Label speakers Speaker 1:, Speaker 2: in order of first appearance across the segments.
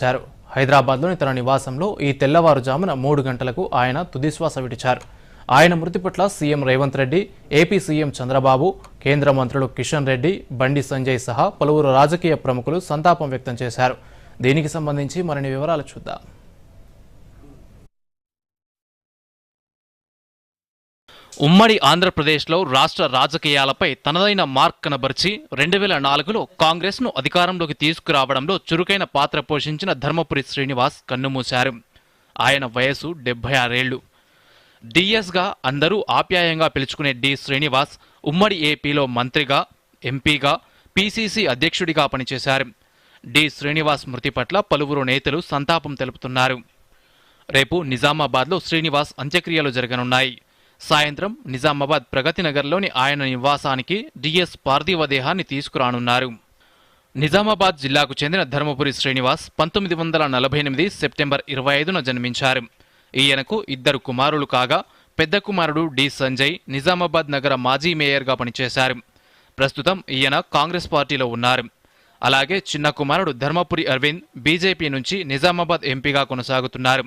Speaker 1: చేశారు హైదరాబాద్లోని తన నివాసంలో ఈ తెల్లవారుజామున మూడు గంటలకు ఆయన తుదిశ్వాస విడిచారు. ఆయన మృతి పట్ల CM Revanth Reddy AP CM Chandrababu కేంద్ర మంత్రులు కిషన్ రెడ్డి బండి సంజయ్ సహా పలువురు రాజకీయ ప్రముఖులు సంతాపం వ్యక్తం చేశారు. దీనికి సంబంధించి మరిన్ని వివరాలు చూద్దాం.
Speaker 2: ఉమ్మడి ఆంధ్రప్రదేశ్లో రాష్ట్ర రాజకీయాలపై తనదైన మార్క్ కనబరిచి రెండు వేల నాలుగులో కాంగ్రెస్ను అధికారంలోకి తీసుకురావడంలో చురుకైన పాత్ర పోషించిన ధర్మపురి శ్రీనివాస్ కన్నుమూశారు. ఆయన వయసు డెబ్బై ఆరేళ్ళు డిఎస్గా అందరూ ఆప్యాయంగా పిలుచుకునే డి శ్రీనివాస్ ఉమ్మడి ఏపీలో మంత్రిగా ఎంపీగా పీసీసీ అధ్యక్షుడిగా పనిచేశారు. డి శ్రీనివాస్ మృతి పట్ల పలువురు నేతలు సంతాపం తెలుపుతున్నారు. రేపు నిజామాబాద్లో శ్రీనివాస్ అంత్యక్రియలు జరగనున్నాయి. సాయంత్రం నిజామాబాద్ ప్రగతి నగర్లోని ఆయన నివాసానికి డిఎస్ పార్థివ దేహాన్ని తీసుకురానున్నారు. నిజామాబాద్ జిల్లాకు చెందిన ధర్మపురి శ్రీనివాస్ పంతొమ్మిది వందల నలభై ఎనిమిది సెప్టెంబర్ ఇరవై ఐదున జన్మించారు. ఈయనకు ఇద్దరు కుమారులు కాగా పెద్ద కుమారుడు డి. సంజయ్ నిజామాబాద్ నగర మాజీ మేయర్గా పనిచేశారు. ప్రస్తుతం ఈయన కాంగ్రెస్ పార్టీలో ఉన్నారు. అలాగే చిన్న కుమారుడు ధర్మపురి అరవింద్ బీజేపీ నుంచి నిజామాబాద్ ఎంపీగా కొనసాగుతున్నారు.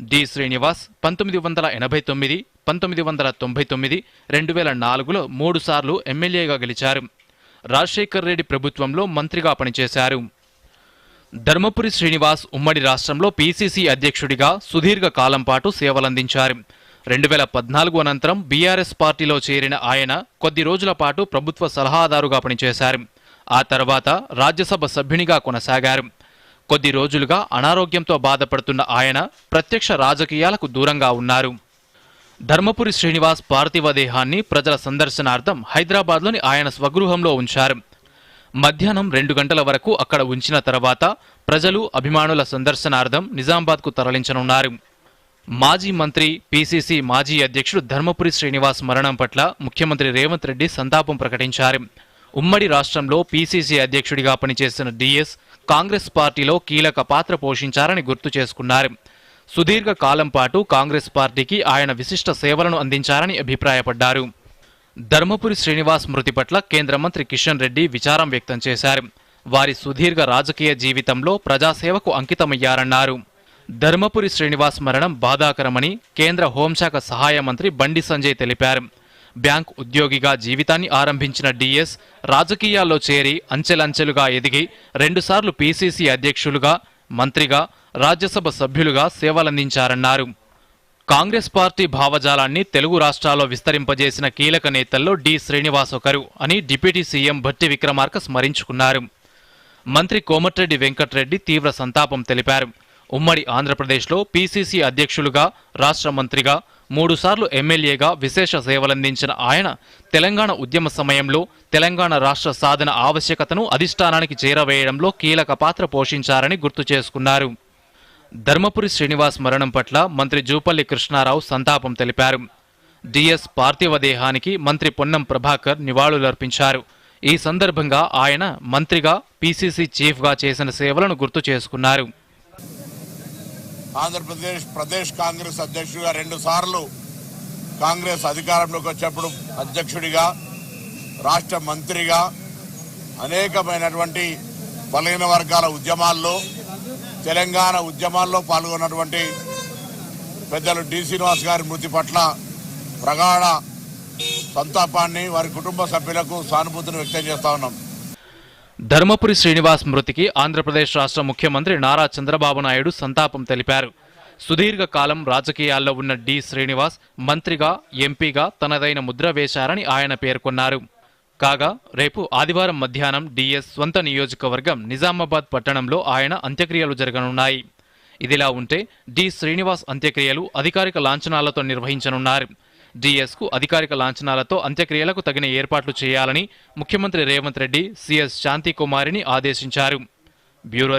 Speaker 2: డి. శ్రీనివాస్ పంతొమ్మిది వందల ఎనభై తొమ్మిది పంతొమ్మిది వందల తొంభై తొమ్మిది రెండు వేల నాలుగులో మూడు సార్లు ఎమ్మెల్యేగా గెలిచారు. రాజశేఖర్ రెడ్డి ప్రభుత్వంలో మంత్రిగా పనిచేశారు. ధర్మపురి శ్రీనివాస్ ఉమ్మడి రాష్ట్రంలో పీసీసీ అధ్యక్షుడిగా సుదీర్ఘ కాలం పాటు సేవలందించారు. రెండు వేల పద్నాలుగు అనంతరం బీఆర్ఎస్ పార్టీలో చేరిన ఆయన కొద్ది రోజుల పాటు ప్రభుత్వ సలహాదారుగా పనిచేశారు. ఆ తర్వాత రాజ్యసభ సభ్యునిగా కొనసాగారు. కొద్ది రోజులుగా అనారోగ్యంతో బాధపడుతున్న ఆయన ప్రత్యక్ష రాజకీయాలకు దూరంగా ఉన్నారు. ధర్మపురి శ్రీనివాస్ పార్థివ దేహాన్ని ప్రజల సందర్శనార్థం హైదరాబాద్లోని ఆయన స్వగృహంలో ఉంచారు. మధ్యాహ్నం రెండు గంటల వరకు అక్కడ ఉంచిన తర్వాత ప్రజలు అభిమానుల సందర్శనార్థం నిజామాబాద్కు తరలించనున్నారు. మాజీ మంత్రి పీసీసీ మాజీ అధ్యక్షుడు ధర్మపురి శ్రీనివాస్ మరణం పట్ల ముఖ్యమంత్రి రేవంత్ రెడ్డి సంతాపం ప్రకటించారు. ఉమ్మడి రాష్ట్రంలో పీసీసీ అధ్యక్షుడిగా పనిచేసిన డిఎస్ కాంగ్రెస్ పార్టీలో కీలక పాత్ర పోషించారని గుర్తు చేసుకున్నారు. సుదీర్ఘ కాలం పాటు కాంగ్రెస్ పార్టీకి ఆయన విశిష్ట సేవలను అందించారని అభిప్రాయపడ్డారు. ధర్మపురి శ్రీనివాస్ మృతి పట్ల కేంద్ర మంత్రి కిషన్ రెడ్డి విచారం వ్యక్తం చేశారు. వారి సుదీర్ఘ రాజకీయ జీవితంలో ప్రజాసేవకు అంకితమయ్యారన్నారు. ధర్మపురి శ్రీనివాస్ మరణం బాధాకరమని కేంద్ర హోంశాఖ సహాయ మంత్రి బండి సంజయ్ తెలిపారు. బ్యాంక్ ఉద్యోగిగా జీవితాన్ని ఆరంభించిన డిఎస్ రాజకీయాల్లో చేరి అంచెలంచెలుగా ఎదిగి రెండుసార్లు పీసీసీ అధ్యక్షులుగా మంత్రిగా రాజ్యసభ సభ్యులుగా సేవలందించారన్నారు. కాంగ్రెస్ పార్టీ భావజాలాన్ని తెలుగు రాష్ట్రాల్లో విస్తరింపజేసిన కీలక నేతల్లో డి శ్రీనివాస్ ఒకరు అని డిప్యూటీ సీఎం భట్టి విక్రమార్క స్మరించుకున్నారు. మంత్రి కోమటిరెడ్డి వెంకటరెడ్డి తీవ్ర సంతాపం తెలిపారు. ఉమ్మడి ఆంధ్రప్రదేశ్లో పీసీసీ అధ్యక్షులుగా రాష్ట్ర మంత్రిగా మూడుసార్లు ఎమ్మెల్యేగా విశేష సేవలందించిన ఆయన తెలంగాణ ఉద్యమ సమయంలో తెలంగాణ రాష్ట్ర సాధన ఆవశ్యకతను అధిష్టానానికి చేరవేయడంలో కీలక పాత్ర పోషించారని గుర్తు చేసుకున్నారు. ధర్మపురి శ్రీనివాస్ మరణం పట్ల మంత్రి జూపల్లి కృష్ణారావు సంతాపం తెలిపారు. డిఎస్ పార్థివ దేహానికి మంత్రి పొన్నం ప్రభాకర్ నివాళులర్పించారు. ఈ సందర్భంగా ఆయన మంత్రిగా పీసీసీ చీఫ్గా చేసిన సేవలను గుర్తు చేసుకున్నారు.
Speaker 3: ఆంధ్రప్రదేశ్ ప్రదేశ్ కాంగ్రెస్ అధ్యక్షుడిగా రెండు సార్లు కాంగ్రెస్ అధికారంలోకి వచ్చేప్పుడు అధ్యక్షుడిగా రాష్ట్ర మంత్రిగా అనేకమైనటువంటి బలహీన వర్గాల ఉద్యమాల్లో తెలంగాణ ఉద్యమాల్లో పాల్గొన్నటువంటి పెద్దలు డి శ్రీనివాస్ గారి మృతి పట్ల ప్రగాఢ సంతాపాన్ని వారి కుటుంబ సభ్యులకు సానుభూతిని వ్యక్తం చేస్తా ఉన్నాం.
Speaker 2: ధర్మపురి శ్రీనివాస్ మృతికి ఆంధ్రప్రదేశ్ రాష్ట్ర ముఖ్యమంత్రి నారా చంద్రబాబు నాయుడు సంతాపం తెలిపారు. సుదీర్ఘ కాలం రాజకీయాల్లో ఉన్న డి శ్రీనివాస్ మంత్రిగా ఎంపీగా తనదైన ముద్ర వేశారని ఆయన పేర్కొన్నారు. కాగా రేపు ఆదివారం మధ్యాహ్నం డిఎస్ స్వంత నియోజకవర్గం నిజామాబాద్ పట్టణంలో ఆయన అంత్యక్రియలు జరగనున్నాయి. ఇదిలా ఉంటే డి శ్రీనివాస్ అంత్యక్రియలు అధికారిక లాంఛనాలతో నిర్వహించనున్నారు. డిఎస్కు అధికారిక లాంఛనాలతో అంత్యక్రియలకు తగిన ఏర్పాట్లు చేయాలని ముఖ్యమంత్రి రేవంత్ రెడ్డి సిఎస్ శాంతి కుమారిని ఆదేశించారు. బ్యూరో